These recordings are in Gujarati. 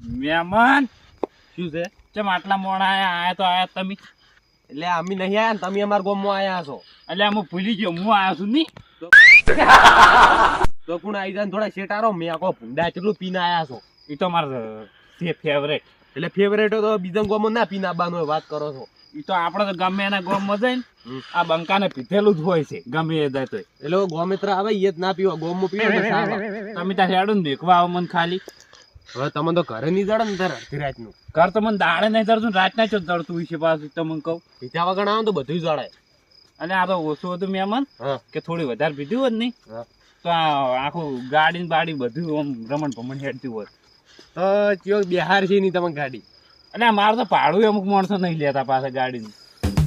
મહેમાન. શું છે? ચમ આટલા મોડા આયા? આયા તો આયા તમે. એટલે અમે નહીં આયા ને તમે અમારા ગામમાં આયા છો. એટલે અમે ભૂલી ગયો હું આયા છું નહીં તો કોણ આવી જાય થોડા શેટારો? મેં આખો ભૂંડા કેટલું પીને આયા છો. એ તો મારો ફેવરેટ એટલે ફેવરેટ તો બીજા ગોમ ના પીને આવવાનો વાત કરો છો. એ તો આપણે તો ગમે એના ગોમમાં જઈને ને આ બંકાને પીધેલું જ હોય છે ગમે એ જાય તોય એટલે ગોમિત્ર આવે એ જ ના પીવા ગોમમાં પીવો તમે ત્યાં હેડું ને દેખવા આવો મને ખાલી. હવે તમે તો ઘરે નહીં જડે ને તારે અડધી રાતનું. ઘર તો મને દાડે નહીં ધરતું રાતના ચો ધરતું વિશે છે પાછું તમને કહું. પીધા વગર આવે તો બધું જડાય. અને આ તો ઓછું હતું મહેમાન કે થોડી વધારે પીધું હોત નહીં તો આ આખું ગાડી ને બાડી બધું આમ રમણ ભમણ હેડતું હોત. તો ચિયો બિહાર છે નહીં તમે ગાડી? અને મારે તો ભાડું અમુક માણસો નહીં લેતા પાછા ગાડીનું.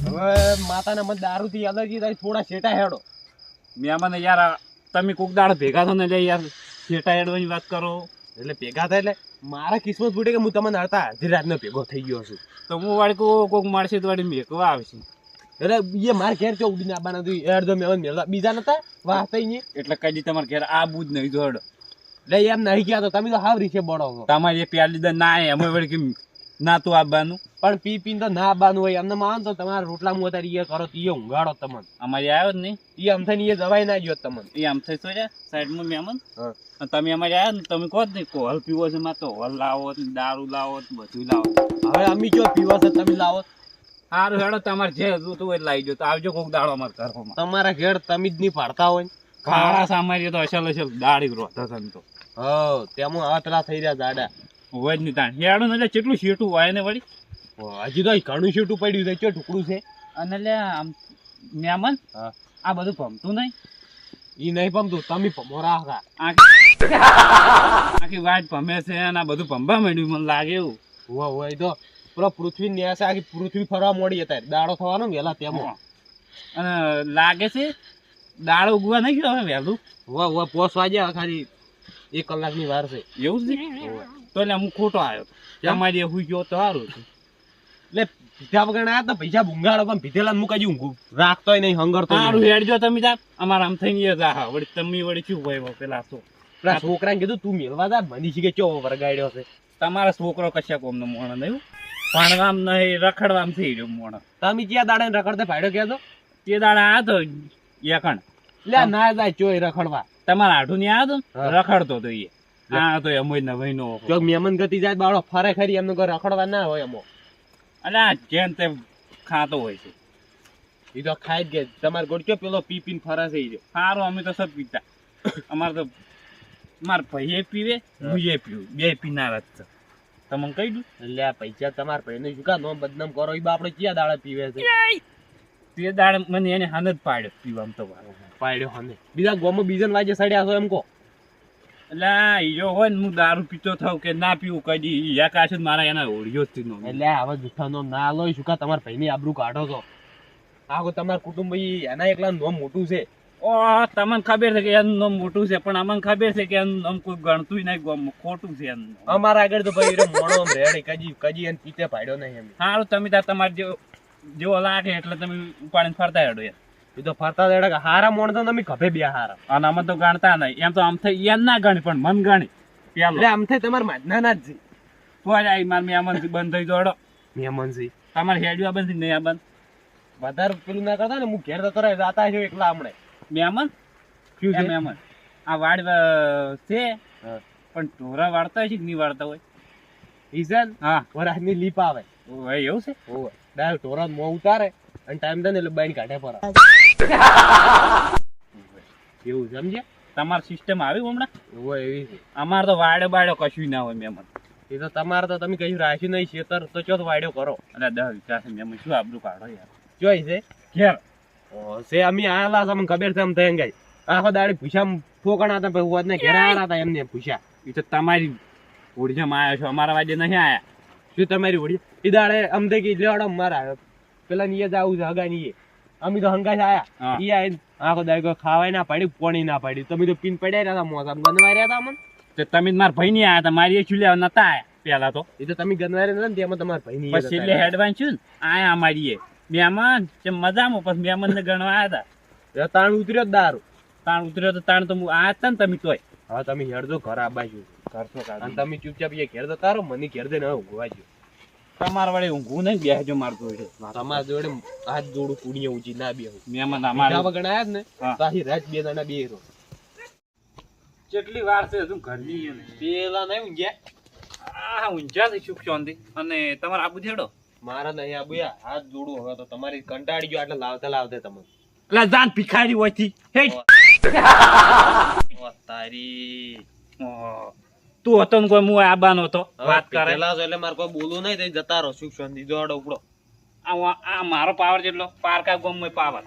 હવે માતાના મને દારૂથી એલર્જી થાય થોડા શેટા હેડો. મહેમાન યાર તમે કોક દાડો ભેગા થો ને યાર શેટા હેડવાની વાત કરો. એટલે ભેગા થાય એટલે મારા કિસ્મત ફૂટે કે હું તમને હડતા અડધી રાતનો ભેગો થઈ ગયો છું. તો હું વાળી કોક મારશે તો વાળી મેકવા આવશે એટલે એ મારા ઘેર ચો ઉડીને આવવાના હતું અડધો જો મેં મેળવા બીજા નતા? વાત નહીં એટલે કઈ દી તમારા ઘેર આ બુજ નહીં જોડ. એટલે એમ નહીં ગયા તો તમે તો હાવ રીસે બળો છો. તમારે એ પ્યાર લીધા ના એમ અમે વળી કે ના તું આવવાનું પણ પી પીને તો ના આવવાનું હોય. એમને માનો તો તમારા રોટલા મું અત્યારે એ કરો તો એ ઊંઘાડો તમને. અમારે આવ્યો જ નહીં. એ આમ થઈને એ જવાય ના ગયો તમને. એ આમ થઈ છે સાઈડમાં મેમન હા. તમે અમારે આવ્યા ને તમે કહો જ નહીં કોહલ પીવો છે માં તો હોલ લાવો દારૂ લાવો બધું લાવો. હવે અમે જો પીવો છે તમે લાવો. સારું હેડો તમારે જે જોતું હોય એ લાવી જો તો આવજો કોક દાડો અમારે ઘરમાં. તમારા ઘેર તમે જ નહીં પાડતા હોય ખાડા કાળા સામારી તો અસલ અસલ દાડી રોતા છે તો. હો તેમાં પેલા થઈ રહ્યા દાડા. હોય જ નહીં તાણ. હેડો ને કેટલું શેટું હોય ને વળી? હજી તો ઘણું શેટું પડ્યું છે ચો ટુકડું છે. અને લે આમ મેમન આ બધું ભમતું નહીં. ઈ નહીં પમતું તમે પમોરા હતા. આખી વાત પમે છે અને આ બધું પમવા માંડ્યું મને લાગે એવું. હોય હોય તો પેલો પૃથ્વી ન્યાસ આખી પૃથ્વી ફરવા મળી હતા દાડો થવાનો વહેલા તેમાં. અને લાગે છે દાડો ઉગવા નહીં ગયો હવે વહેલું? હોય હોય પોસ વાગ્યા ખાલી એક કલાકની વાર છે. એવું જ છે તો એટલે હું ખોટો આવ્યો. તમારી હુઈ ગયો તો સારું એટલે પીધા વગર આયા તો પૈસા ભૂંગાડો પણ પીધેલા મૂકા જ ઊંઘું રાખતોય નહીં હંગરતો સારું હેડજો તમે જા. અમારા આમ થઈને જા વળી તમે વળી શું હોય પેલા તો પેલા છોકરાને કીધું તું મેળવા જા મની શીખે ચો વરગાડ્યો છે? તમારા છોકરો કશા કોમનો મોણ નહીં ભણવામ નહીં રખડવામ થઈ રહ્યો મોણ. તમે ક્યાં દાડે ને રખડતે ભાડ્યો ક્યાં તો દાડા આ તો એકણ. લે ના જાય ચોય રખડવા. તમારા આઠું ની આ તો? રખડતો તો એ. આ તો એમ જ નવાઈ નો મેમન ગતિ જાય બાળો ફરે ખરી એમને રખડવા ના હોય એમો આ જેમ તેમ ખાતો હોય છે. એ તો ખાઈ જ ગયા. તમારે ગોડક્યો પેલો પી પીને ફરે છે સારું અમે તો સબ પીતા. અમારે તો મારા ભાઈએ પીવે હું પીવું. બે પીનાર જ છે. તમને કહી દઉં? એટલે આ પૈસા તમારા ભાઈને શું કા નોમ બદનામ કરો. એ બા આપણે ક્યાં દાડે પીવે છે? તે દાડે મને એને હાન જ પાડ્યો પીવામાં તો પાડ્યો હાને. બીજા ગોમાં બીજન વાજે સડ્યા છો એમ કહો. એટલે હીરો હોય ને હું દારૂ પીતો થાવ કે ના પીવું કદી યા કાશે મારા એના ઓળિયો જ થી નો એટલે આવા જૂઠા નોમ ના લો શું કા? તમારા ભાઈની આબરૂ કાઢો છો. આખો તમારા કુટુંબ ઈ એના એકલા નોમ મોટું છે? ઓ તમને ખબર છે કે એનું નામ મોટું છે પણ અમને ખબર છે કે એનું નામ કોઈ ગણતું નહીં. ખોટું છે એનું અમારા આગળ તો ભાઈ મોડો મોણો રેડે કજી કજી એને પીતે પાડ્યો નહીં એમ. સારું તમે તાર તમારે જેવો જેવો લાગે એટલે તમે ઉપાડીને ફરતા હેડો યાર તો ફરતા દેડે હારા મોણ તો તમે ખભે બે હારા. અને અમે તો ગણતા નહીં. એમ તો આમ થઈ એમ ના ગણી પણ મન ગણી. પેલો. એટલે આમ થાય તમારે માજના ના જ. છે તો જ આઈ માર મેમન બંધ થઈ જોડો. મેમનસી તમારે હેડ્યું બંધ નહીં આ બંધ? વધારે પેલું ના કરતા ને હું ઘેર તો રહે જાતા છો એકલા હમણે. મેમન? છે એ મેમન. આ વાડ છે. પણ ઢોરા વાળતા હોય છે કે નહીં વાળતા હોય? ઈસન હા. વરાજની લીપ આવે. એવું છે? ડાયરેક્ટ ઢોરા મોં ઉતારે. અને ટાઈમ દે ને એટલે બાઈન કાઢે પર. એવું સમજે તમારી સિસ્ટમ આવી હમણાં? ઓવે એવી છે. અમારે તો વાડે બાડે કશું ના હોય મેમન એ તો તમારે તો તમે કશું રાખ્યું નહીં છે તો ચો વાડ્યો કરો. અને દહ વિકાસ મેમન શું આબરું કાઢો યાર? જોઈ છે? ઘેર સે અમે આયેલા તમને ખબર છે એમ થઈ ગઈ આખો દાડી ભૂસા ફોકણા હતા પછી હોત ને ઘેર આયેલા હતા એમને ભૂસા. એ તો તમારી ઓડિજામાં આવ્યા છો અમારા વાડે નહીં આયા. શું તમારી ઓડિયા એ દાડે અમદે થઈ ગઈ આવ્યો. મારા પેલા ની જ આવું છે હગા ની અમે તો હંગા આયા. ઈ આખો દાડી ખાવાય ના પાડી પોણી ના પાડી. તમે તો પીન પડ્યા રહ્યા હતા મોસમ ગનવાય રહ્યા હતા અમને? તો તમે મારા ભાઈ ની આયા હતા. મારી એ ચૂલ્યા નતા આયા પેલા તો. એ તો તમે ગનવાય રહ્યા ને તેમાં તમારા ભાઈ ની પછી એટલે હેડવાન છું આયા અમારી એ. મહેમાન જે મજામાં? પછી મહેમાન ને ગણવા આવ્યા હતા. તાણ ઉતર્યો દારૂ. તાણ ઉતર્યો તો તાણ તો હું આયા હતા ને તમે તોય. હવે તમે હેડજો ઘર આ બાજુ ઘર અને તમે ચૂપચાપ એ ઘેર તો તારો મને ઘેર દઈને હવે ઊંઘવા જો તમારા વડે ઊંઘવું નહીં બેસજો મારતું હોય તમારા જોડે હાથ જોડું કુડીએ ઊંચી ના બે મહેમાન મીઠા અમારે આયા ને હા. રાત બે દાડા બે રહો. કેટલી વાર છે હજુ ઘર પેલા નહીં ઊંઘ્યા. આ ઊંઝા છે સુખ શાંતિ. અને તમારે આબુ છેડો? મારા નહીં આ હાથ જોડું હવે તો તમારી કંટાળી ગયો એટલે લાવતા લાવતા તમે એટલે જાન ભિખારી હોય હે તારી. તું હતો ને કોઈ હું આબાનો હતો વાત કરે. એટલે મારે કોઈ બોલવું નહીં તે જતા રહો સુખ શાંતિ જોડો ઉપડો. આ આ મારો પાવર જેટલો પારકા ગોમ પાવર.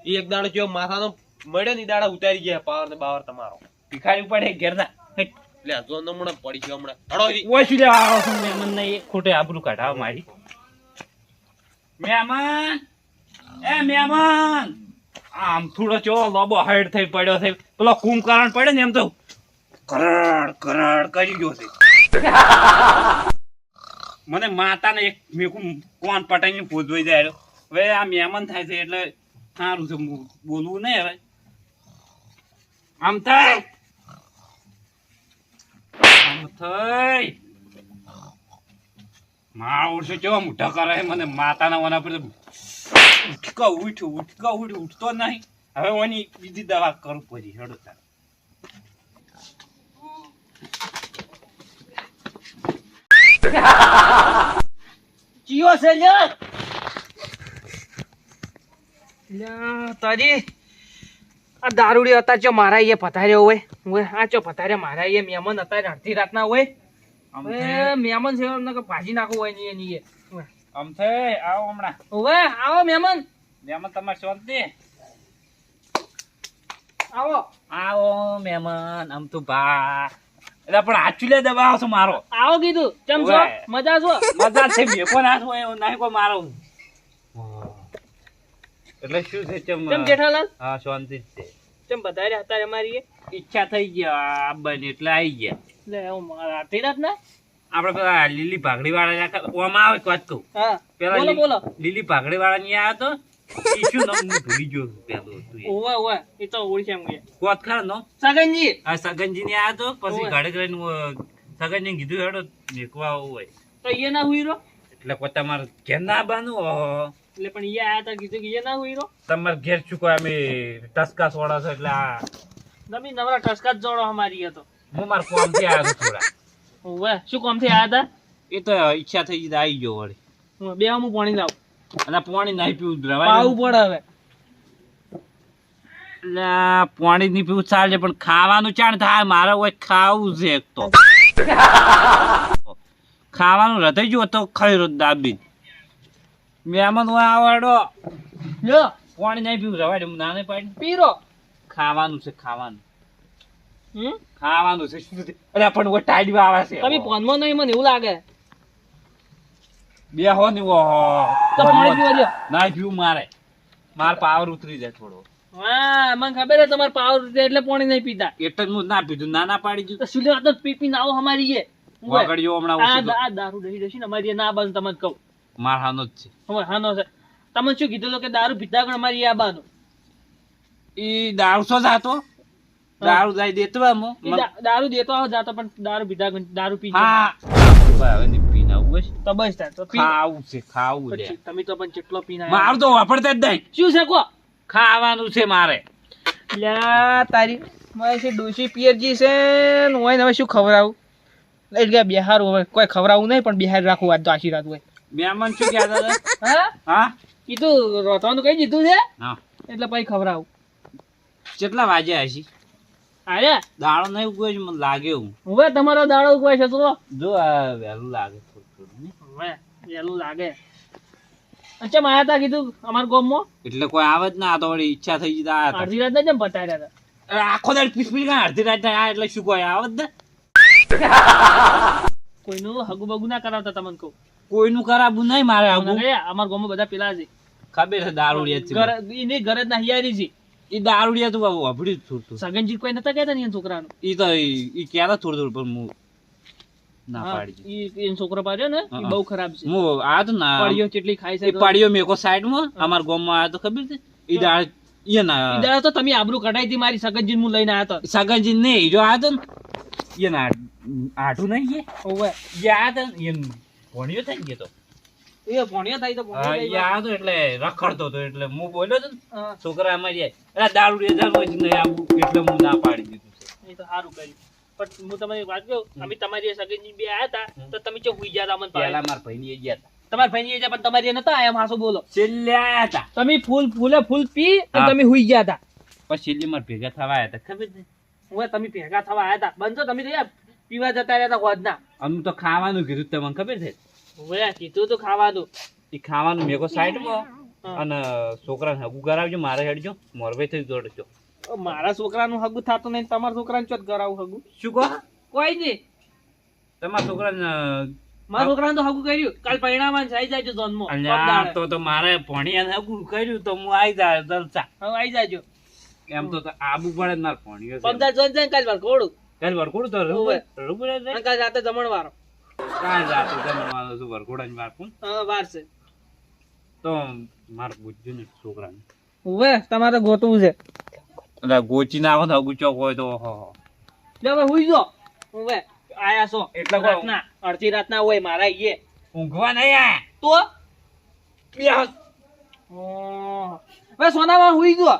ઈ એક દાડો કયો માથાનો મળે ને દાડા ઉતારી ગયા પાવર ને બાવર તમારો. ભિખારી પડે ઘેર ના એટલે જો હમણાં પડી ગયો હમણાં. હડો. ઓય શું લેવા આવો છો મહેમાન ને ખોટે આબરૂ કાઢાવ મારી. મહેમાન! એ મહેમાન! આમ થોડો ચો લોબો હાઈડ થઈ પડ્યો છે. પેલો કુંભકરણ પડે ને એમ તો કરડ કરડ કરી ગયો છે. મને માતાને એક મેકું કોણ પટાઈને પૂજવાઈ જાય. હવે આ મહેમાન થાય છે એટલે સારું છે બોલવું નહીં હવે. આમ થાય. મને માતાના વના પર. ઉઠકો, ઉઠ્યો, ઉઠકો ઉઠ ઉઠતો નહીં. હવે બીજી દવા કરું પછી હેડો તાર. ચિયો છે લ્યો. લ્યા, તારી. આ દારૂડી હતા ચો મારા એ પધાર્યો હોય. હોય આ ચો પધાર્યા મારા એ મહેમાન હતા અડધી રાતના હોય. હવે મહેમાન છે એમને ભાજી નાખવું હોયની એની એ. આમ થઈ આવો હમણાં. હોય આવો મહેમાન. મહેમાન તમારે શાંતિ? આવો. આવો મહેમાન આમ તો ભા. એટલે પણ આચુલે દબાવો છો મારો. આવો કીધું. ચમ છો? મજા છો? મજા છે મેકો ના છો એવું નહીં કોઈ મારો. એટલે શું છે ચમ ચમ જેઠાલાલ હા શાંતિ જ છે. કેમ પધાર્યા હતા અમારી ઈચ્છા થઈ ગયા આબાની એટલે આવી ગયા. લે હું મારા અડધી રાતના આપડે પેલા લીલી ભાગડી વાળા ઓમાં આવે વાત કહું. હા. પેલા બોલો બોલો. લીલી ભાગડી વાળા ની આવ્યો તો શું નામ હું ભૂલી ગયો પેલું હતું એ. ઓવે ઓવે એ તો ઓળખી એમ ગયા કોત ખરા નો સગનજી આ સગનજી ને આવ્યો તો પછી ઓવે. ગાડી કરીને સગનજી કીધું હેડો મેકવા આવું હોય તો એ ના હુઈ રહ્યો એટલે કોઈ તમારે ઘેર ના બાનું ઓહો. એટલે પણ એ આયા તા કીધું કે એ ના હુઈ રહ્યો તમારે ઘેર શું કોઈ અમે ટસકા સોડા છો એટલે આ તમે નવરા ટસકા જ જોડો અમારી હતો હું મારા ફોર્મથી આવ્યો છું થોડા ઓવે શું કામથી આયા તા એ તો ઈચ્છા થઈ ગઈ તો આવી ગયો વળી હું બે હું પાણી લાવ અને પાણી નહીં પીવું પાવું રવાય પડે હવે. એટલે પાણી નહીં પીવું ચાલે પણ ખાવાનું ચાણ થાય મારે કોઈ ખાવું છે એક તો. ખાવાનું હૃદય જો તો ખાઈ રહ્યો દાબી મહેમાન હોય આવડો. લ્યો. પાણી નહીં પીવું રવાડે હું નાને પાડી પીરો. ખાવાનું છે ખાવાનું. ખાવાનું છે? અરે પણ ઓય ટાઈડમાં આવે છે તમે ફોનમાં નહીં મને એવું લાગે. બે હો ને તો પાણી પીવો લ્યો. ના પીવું મારે. માર પાવર ઉતરી જાય થોડો. હા મને ખબર છે તમારે પાવર છે એટલે પાણી નહીં પીતા. એટલે જ હું ના પીધું ના ના પાડી તો શું લેવા તો પી પી આવો અમારી એ. વગડ્યો હમણાં ઓછી આ દારૂ ને અમારી ના બાજુ તમને કહું. માર હાનો જ છે. હવે હાનો છે. તમે શું કીધું કે દારૂ પીતા પણ અમારી આ બાનું ઈ દારૂ સો જાતો? દારૂ જાય દેતો આમો. દારૂ દેતો જાતો પણ દારૂ પીતા દારૂ પી હા. તો બસ તાર તો ખાવું છે ખાવું છે. તમે તો પણ કેટલો પીને મારું તો વાપરતા જ નહીં. શું છે કો? ખાવાનું છે મારે. લ્યા તારી મારે છે ડોશી પિયરજી છે હોય ને હવે શું ખવડાવું? એટલે બિહાર હોય કોઈ ખવડાવું નહીં પણ બિહાર રાખવું આજ તો આશીર્વાદ હોય. મહેમાન શું કહેતા હતા? હા? હા? કીધું રોતવાનું કઈ દીધું છે? હા. એટલે પછી ખવડાવું. કેટલા વાગ્યા હશે અરે દાડો નહીં ઉગવે છે મને લાગે હું હવે તમારો દાડો ઉગવાય છે તો. જો આ વહેલું લાગે. થોડું વહેલું લાગે. અચ્છા માયા તા કીધું અમારા ગામમાં? એટલે કોઈ આવે જ ના આ તો વળી ઈચ્છા થઈ ગઈ તો આયા તા. અડધી રાત જેમ બતાવ્યા હતા આખો દાડ પીસ પીસ કાંઈ અડધી રાત આ એટલે શું કોઈ આવે જ કોઈનું હગુ બગુ ના કરાવતા તમને કહું. કોઈનું ખરાબું નહીં મારે હગુ. અમારા ગામમાં બધા પેલા છે. ખબર છે દારૂડિયા છે. એની ઘર જ ના હિયારી છે. ઈ દારૂડિયા તો બાબુ અભડ્યું થોડું સગનજી કોઈ નતા કહેતા ને છોકરાનું? ઈ તો એ કહેતા થોડું થોડું પણ હું ના પાડી ઈ છોકરો પાડ્યો ને હા, બહુ ખરાબ છે. હું આ તો ના પડ્યો ચેટલી ખાય છે પાડ્યો મેકો સાઈડમાં અમાર ગામમાં આયો તો ખબર છે? ઈ દાળ ઈ ના ઈ દાડો તો તમે આબરૂ કઢાઈ હતી મારી સગનજી હું લઈને આવ્યો હતો સગનજી ને ઈ જો આયો તો ઈ ના આઠું નહીં છે? ઓવે. યાદ એમ ભણ્યો થઈ ગયો તો. એ ભણ્યો થાય તો ભણ્યો હા, થાય યાદ હતો એટલે રખડતો હું બોલ્યો તો છોકરા અમારી આય, "અલા, દારૂ રે દારૂ એટલે હું ના પાડી દીધું એ તો સારું કર્યું. પણ હું તમને વાત કહું અમે તમારી સગીની બે આયા હતા તો તમે ચો હુઈ ગયા હતા મને પહેલા મારા ભાઈને એ ગયા હતા. તમારા ભાઈ ની પણ તમારી નતા આયા માસો બોલો. છેલ્લે આયા હતા. તમે ફૂલ ફૂલે ફૂલ પી અને તમે હુઈ ગયા હતા. પછી છેલ્લે માર ભેગા થવા આયા હતા ખબર છે? હું તમે ભેગા થવા આયા હતા. બંધો તમે તો યાર પીવા જતા રહ્યા હતા હોદના અમે તો ખાવાનું કીધું તમને ખબર છે? હવે કીધું તો ખાવાનું. એ ખાવાનું મેકો સાઈડમાં માં અને છોકરાને હગું કરાવજો મારે હેડજો મોરભાઈ થઈ દોડજો. મારા છોકરાનું હગું થતું નહીં તમારા છોકરાને ચોત કરાવું હગું? શું કહો? કોઈ નહીં. તમારા છોકરાને મારા છોકરાને તો હગું કર્યું. કાલ પરિણામ જાય જાયજો જન્મો તો તો મારે ભણિયાને હગું કર્યું તો હું આવી જાય જલસા હવે આવી જાયજો એમ તો તો આબુ પડે જ ભણ્યો પગદાર જોઈને જાય ને કાલ વાર કોડું કાલ તો રૂબરૂ રાતે જમણવારો વાર. કોણ? હવે વાર છે. તો મારે પૂછજો ને છોકરાને. હવે તમારે ગોતવું છે. એટલે ગોચી ના આવે તો હોય તો ઓહો લે હવે હુઈ જો હવે આયા છો એટલે રાતના અડધી રાતના હોય મારા ઈએ ઊંઘવા નહીં આયા તો બેસ. હવે સોનામાં હુઈ જો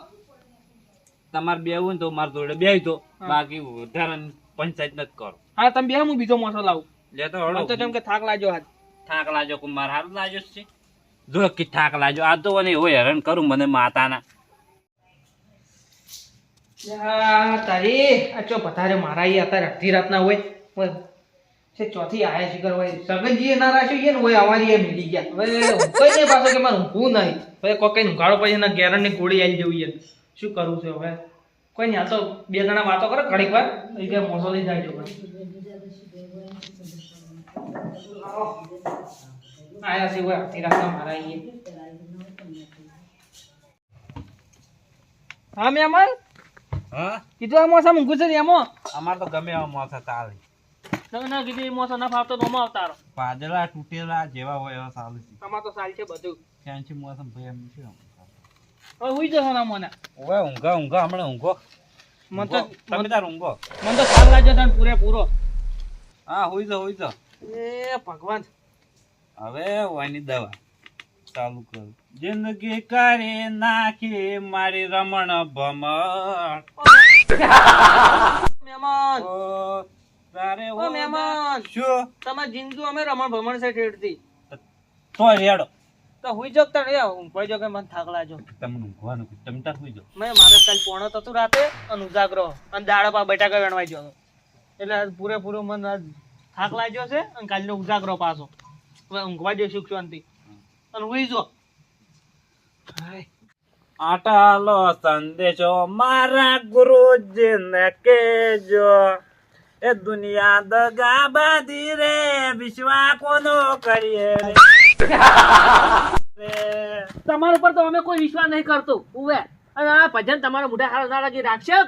તમારે બે હોય ને તો મારે જોડે બે તો બાકી વધારાની પંચાયત નથી કરો હા તમે બે હું બીજો મોસો લાવું લે તો તો હળો કે થાક લાજો હાથ થાક લાજો કે મારે હારું લાજો છે જો કે થાક લાજો આ તો મને હોય હેરાન કરું મને માતાના મારા કોઈ કોઈ ઊંઘાડો પછી એના ગેરંટી ગોળી આવી જવી શું કરવું છે હવે? કોઈ નહીં તો બે જણા વાતો કરો ઘડીક વાર. કે મોસો લઈ જાય આયા છે, હોય અડધી રાતના મારા હા, મહેમાન? હા? કીધું આ મોસમ ઊંઘું છે એમાં અમારે તો ગમે એવા મોસા ચાલે તમે ના કીધું એ મોસો ના ફાવતો તો અમાર આવતારો. પાદળા તૂટેલા જેવા હોય એવા ચાલે છે. તમાર તો સારી છે બધું. ત્યાંથી મોસમ ભાઈ એમ છે હવે હુઈ જશો ના મને. ઓય ઊંઘા ઊંઘા હમણાં ઊંઘો. મન તો તમે તાર ઊંઘો. મન તો લાગ્યો તને પૂરેપૂરો. હા હોઈ જાઓ હોઈ જાઓ. એ ભગવાન. હવે વાની દવા. ચાલુ કરું. જિંદગી કરી નાખી મારી રમણ ભમણ મહેમાન તારે ઓ મહેમાન શું તમારી જિંદગી અમે રમણ ભમણ છે ઠેડતી તો રેડો તો હુઈ જો જો કે મને થાક લાગ્યો તમને ઊંઘવાનું હોઈ મેં મારે કાલ પોણો થતું રાતે અને ઉજાગરો. અને દાડા પા બટાકા વેણવાઈ ગયો. એટલે પૂરેપૂરો મન થાક લાગ્યો છે અને કાલનો ઉજાગરો પાછો. હવે ઊંઘવા દે સુખ શાંતિ અને હુઈ જો આટાલો સંદેશો મારા ગુરુજીને કેજો એ દુનિયા દગા બાધી રે વિશ્વા કોનો કરીએ રે? તમારા ઉપર તો અમે કોઈ વિશ્વાસ નહીં કરતો ઉવે. અને આ ભજન તમારા મોઢે હારા ના લાગી રાખશે?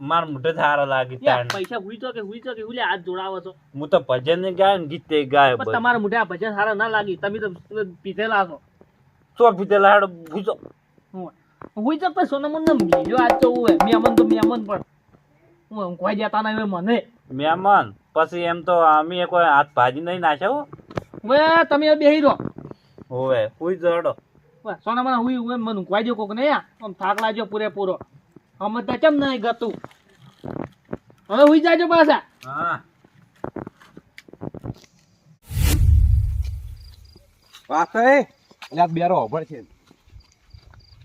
માર મોઢે સારા લાગી તાણ. પૈસા હુઈ તો કે હુઈ તો કે હુઈ હાથ જોડાવો છો. હું તો ભજન ને ગાય ગીતે ગાય તમારા મોઢે આ ભજન હારા ના લાગી. તમે તો પીધેલા છો. તો પીતે લાડો ભૂજો. હુઈ તો પછી સોનામન ને મિલ્યો આજ તો ઉવે મેમન તો મેમન પણ. હું જતા ના મને. મહેમાન પછી એમ તો અમે કોઈ હાથ ભાજી નહીં નાખ્યો હવે તમે બેહી રહો. હોવે હુઈ જડો ઉવે, સોનામન હુઈ ઉવે મને ઊંઘવાઈ જો કોક નહીં આમ થાક લાગ્યો પૂરેપૂરો. અમે તો કેમ નહીં ગતું? હવે હુઈ જાજો પાછા. હા. વાસય એટલે આ બેરો હોભળ છે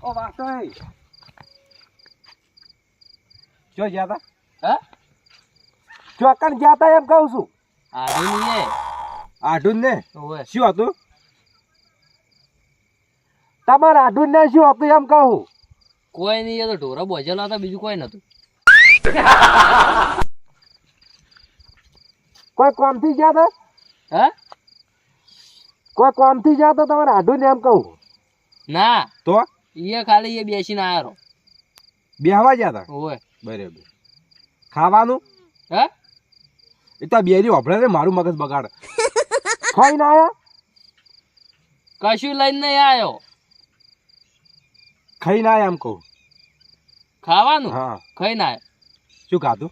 ઓ વાસય જો ગયા તા હા ચોકન ગયા તા એમ કહું છું આઢુન ને ઓવે શું હતું તમારે આઢુન ને શું હતું એમ કહું કોઈ નહીં એ તો ઢોરા બોજેલા હતા બીજું કોઈ નતું કોઈ કોમથી ગયા તા હા કોઈ કોમથી ગયા તો તમારે આઢું ને એમ કહું. ના. તો? એ ખાલી એ બેસીને આવ્યો બેહવા ગયા તા? ઓવે બરાબર. ખાવાનું? હે? એ તો બેરી વાપરે ને મારું મગજ બગાડ. ખાઈ ના આયા? કશું લઈને નહીં આવ્યો ખાઈ ના આયા એમ કહું. ખાવાનું? હા. ખાઈ ના શું ખાધું?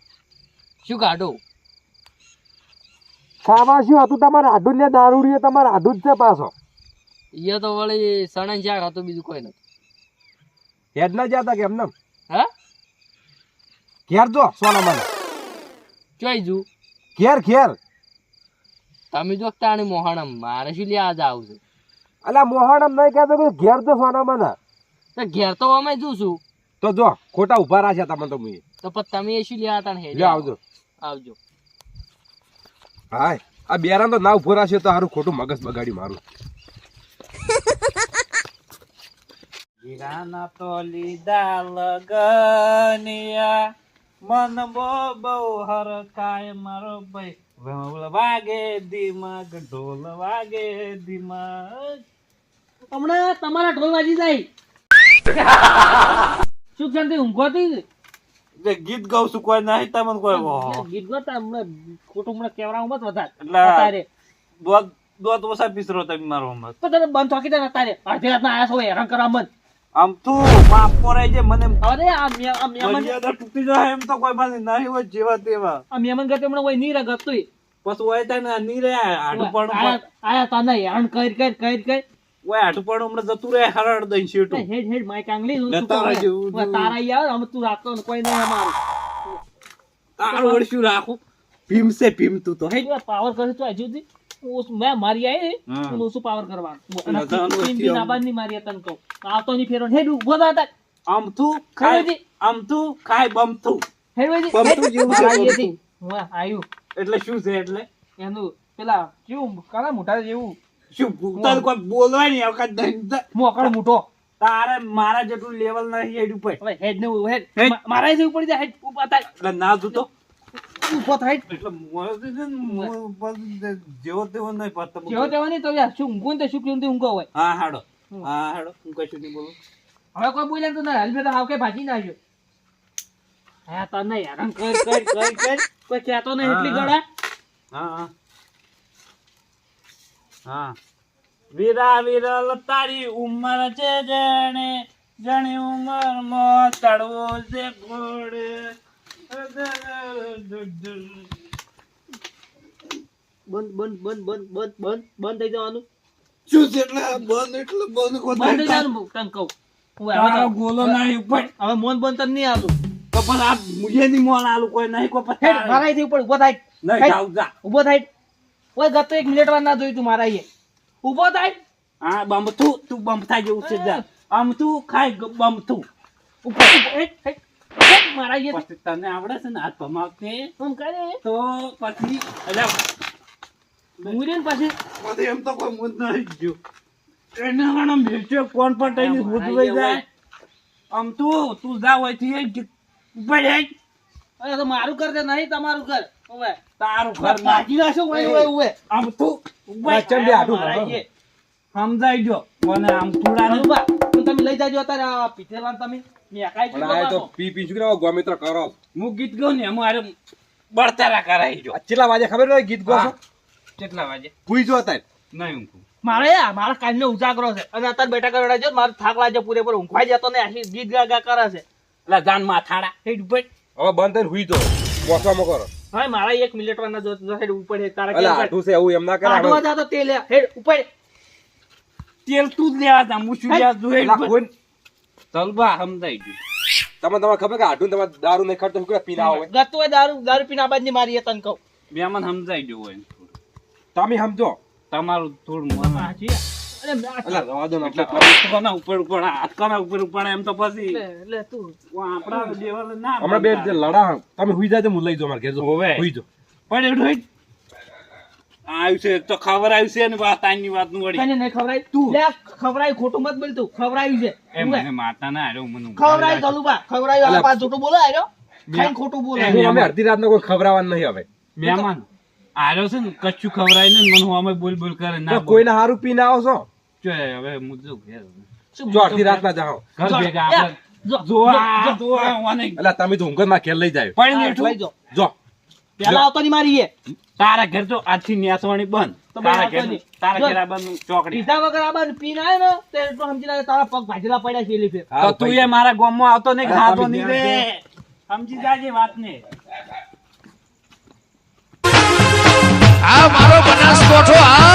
શું કાઢું ખાવા શું હતું તમારે આઢું ને દારૂડીએ તમારે આઢું જ છે પાછો. એ તો વળી સણન શાક હતું બીજું કોઈ નથી હેડ ના જતા કે એમને? હા? ઘેર જો સોના મને ચોઈ જુ. ઘેર ઘેર. તમે જો તાણી મોહણમ મારે શું લ્યા આજ આવું છે? અલા મોહણમ નહીં કહેતો કે ઘેર જો સોના મને તો ઘેર તો અમે જુ છું. તો જો ખોટા ઊભા રાખ્યા તમે તો મુએ તો પણ તમે શું લ્યા હતા ને આવજો. આવજો. હાય આ બેરામ તો ના ઊભો રાખ્યો તો હારું ખોટું મગજ બગાડ્યું મારું. હીરાના તો લીધા લગનિયા. મન બો બહુ હરખાય મારો ભાઈ. ઢોલ વાગે દિમાગ ઢોલ વાગે દિમાગ. હમણાં તમારા ઢોલ વાજી જાય. સુખ શાંતિ ઊંઘો જે ગીત ગાઉં છું કોઈ નહીં તમને કોઈ. ગીત હમણાં ખોટું હમણાં કેવડાવું મત વધારે. એટલે દોત દોત ઓછા પીસરો તમે મારો મત તો તને બંધ થાકી તારે અત્યારે. અડધી રાતના આયા છો હેરાન કરવા મત આમ તું માફ કરે છે મને અરે આ મે- આ મેમન યાદ તૂટી જાય એમ તો કોઈ પાસે નહીં હોય જેવા તેવા. આ મેમન ગતે હમણાં કોઈ નહીં રગત તોય પછી હોય તને ને નહીં રહે આટું પણ આયા આયા તા નહીં હેરાન કરી કર કર કરી. હોય આટું પણ હમણાં જતું રહે હરડ દઈ શેટું હેડ હેડ માઈક આંગલી લે તારા જેવું તારા યાર અમે તું રાખતો કોઈ નહીં અમારું. તારું વળશું રાખું. ભીમ છે ભીમ તું તો હે પાવર કરે તો હજુ સુધી. મેં મારી આઈ હા. ઓછું પાવર કરવાનું. એટલે અને તારું તીન ઓછી દિન આમ. આબાદની મારી આ કહું. આવતો ની ફેરો હેડ ઊભો થા આમ તું ખાય આમ તું ખાય બમ તું. હેડ વળી જેવું છે, મારી બમતું. હતી. વાહ, આયુ. એટલે શું છે એટલે? એનું પેલા કેવું કાના મોટા જેવું? શું ભૂતલ કોઈ બોલવાય નહીં અવકાશ દ- મોકળ મોટો. તારે મારા જેટલું લેવલ નહીં હેડ ઉપર. હવે હેડ ને હેડ. મારા જેવું પડી જાય હેડ ઉપર થાય. ના જૂતો. થાય એટલે જેવો તેવો નહીં જેવો તેવો નહીં તો યાર શું ઊંઘું ને શું કેવું ઊંઘો હોય. હા હાડો. હા હાડો. હું કશું નહીં બોલું? હવે કોઈ બોલે તો ના તો હાવ કે ભાજી નાખ્યો હા તો નહીં હેરાન કર કર કર કર. કોઈ કહેતો નહીં એટલી ગળા. હા હા. હા. વીરા વિરલ તારી ઉંમર છે જણે જણી ઉંમરમાં ચડવો છે ઘોડે બંધ બંધ બંધ બંધ બંધ બંધ બંધ થઈ જવાનું. શું છે એટલે બંધ એટલે બંધ બંધ થઈ જવાનું તને કહું. તારો ગોલો નહીં ઉપર. હવે મોન બંધ તને નહીં આવતું. તો પણ આ મુજેની મોન આલું કોઈ નહીં કોઈ પછી ઉપર ઊભો થાય. નહીં ઊભો થાય. ઓય ગતો એક મિનિટ વાર ના જોયું તું મારા એ. ઊભો થાય? હા બમથું. તું બમથા જેવું છે જા. આમ તું ખાય બમથું. ઉપર મારા એ. તને આવડે છે ને હાથ ભમાવતે? આમ કરે? તો પછી એટલે મુરીન પછી પછી એમ તો કોઈ મુદ નહીં ગયો. એને હમણાં મેચે કોણ એમ હુજવાઈ જાય. આમ તું તું જા હોયથી ઉપર જાય અરે તો મારું કર દે નહીં તમારું કર ઓવે. તારું ઘર નાખી નાખો ઓય ઓય ઓય આમ તું વચન બે હાથું મારા ભરો. અહીંયા. સમજાઈ જો મને આમ થોડા હાલો બા, તમે લઈ જાજો અત્યારે આ તમે. મેં કાંઈ પણ કીધું આ તો બાપો. પી પી શું ગોમિત્ર કરો. હું ગીત ગાઉં ને એમાં બળતારા કરાઈ જો કેટલા વાગે ખબર હોય ગીત ગો કેટલા વાગે? ભૂઈ જો તાર નહીં ઊંઘું. મારે આ મારા કાનનો ઉજાગરો છે. અને અત્યારે બેઠા કરવા જો મારે થાક લાગે પૂરેપૂરો. ઊંઘવાઈ જતો ને આખી ગીત ગા ગા કરે છે. એટલે જાન માથાડા હવે બંધ થઈને હુઈ જો બોસવામાં કરો. હવે મારા એક મિનિટ વાના જો જો હેડ ઉપર હે તારા કેમ આઠું છે એવું એમ ના કરે કાઢવા આપણે- જાતો તેલ લે. હેડ ઉપર. તેલ તું જ લેવા તા હું તું હેડ અલા, ઉપર. તલબા સમજાઈ ગયું. તમે તમારે ખબર કે આઠું તમારે દારૂ નહીં ખરતો શું પીના હોય ગતો હોય? દારૂ દારૂ પીના બાદની મારી એ કહું. કહું મને સમજાઈ ગયું હોય. તમે સમજો. તમારું થોડું સાચી ને ના ને નું ખોટું મત બોલ તું. છે. માતા ના. પાછું જૂઠું બોલે આર્યો ખોટું બોલે. અમે અડધી રાતનો કોઈ ખવડાવવાનું નહીં હવે. મહેમાન આર્યો છે ને કચ્છું ખવરાય ને મને અમે બોલ બોલ કરે ના કોઈ કોઈને હારું પી ના છો? બોલ. જો હવે મુદ્દો ઘેર જો અડધી રાતના જાઓ. ઘર ભેગા આપણે જો, જો આ જો, જો આ ઓને તમે તો ઊંઘમાં ઘેર લઈ જાય પડી આ લઈ જાઓ. જો. પેલા આવતો ની મારી તારા ઘર તો આજથી ન્યાસવાની બંધ. તારા ઘર તારા ઘર બંધ ચોકડી. પીધા વગર આ આવ્યો ને તો સમજી લે તારા પગ ભાજેલા પડ્યા છે તો તું એ મારા ગામમાં આવતો નહીં ખાતો નહીં રે. સમજી જાજે વાતને. આ મારો બનાસકોઠો આ